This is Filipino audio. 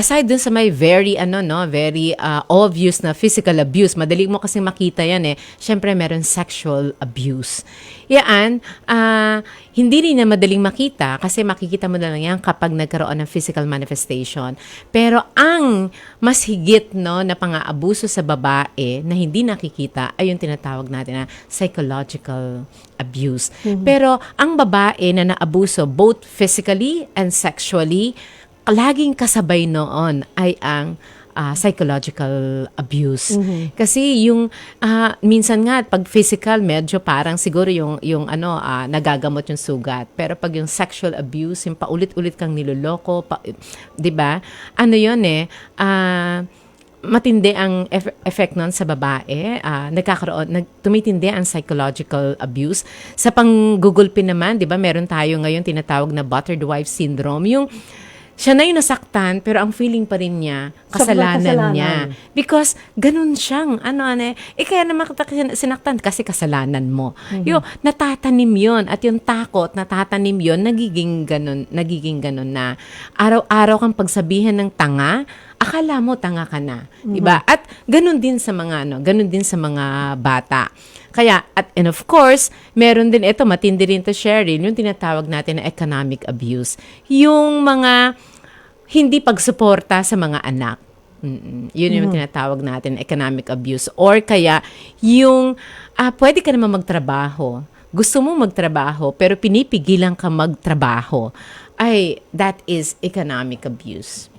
aside dun sa may very ano no, very uh, obvious na physical abuse, madali mo kasi makita 'yan eh. Syempre meron sexual abuse. Yan, ah, hindi rin na madaling makita kasi makikita mo na lang yan kapag nagkaroon ng physical manifestation. Pero ang mas higit no na pang-aabuso sa babae na hindi nakikita ay yung tinatawag natin na psychological abuse. Pero ang babae na naabuso both physically and sexually, laging kasabay noon ay ang ah, psychological abuse. Kasi yung ah, minsan nga pag physical medyo parang siguro yung yung ano ah, nagagamot yung sugat. Pero pag yung sexual abuse, yung paulit-ulit kang niloloko, pa, 'di ba? Ano 'yon eh? ah, matindi ang eff- effect nun sa babae. Ah, nagkakaroon, nag, tumitindi ang psychological abuse. Sa pang-gugulpin naman, di ba, meron tayo ngayon tinatawag na buttered wife syndrome. Yung siya na yung nasaktan, pero ang feeling pa rin niya, kasalanan, kasalanan. niya. Because ganun siyang, ano, ano, eh, kaya naman kita sin- sinaktan kasi kasalanan mo. Yung natatanim yon at yung takot, natatanim yon nagiging ganun, nagiging ganun na araw-araw kang pagsabihan ng tanga, akala mo tanga ka na, 'di ba? At ganun din sa mga ano, ganun din sa mga bata. Kaya at and of course, meron din ito matindi rin to Cheryl, yung tinatawag natin na economic abuse. Yung mga hindi pagsuporta sa mga anak. Mm-mm. Yun yung tinatawag natin economic abuse or kaya yung ah, pwede ka naman magtrabaho. Gusto mo magtrabaho pero pinipigilan ka magtrabaho. Ay that is economic abuse.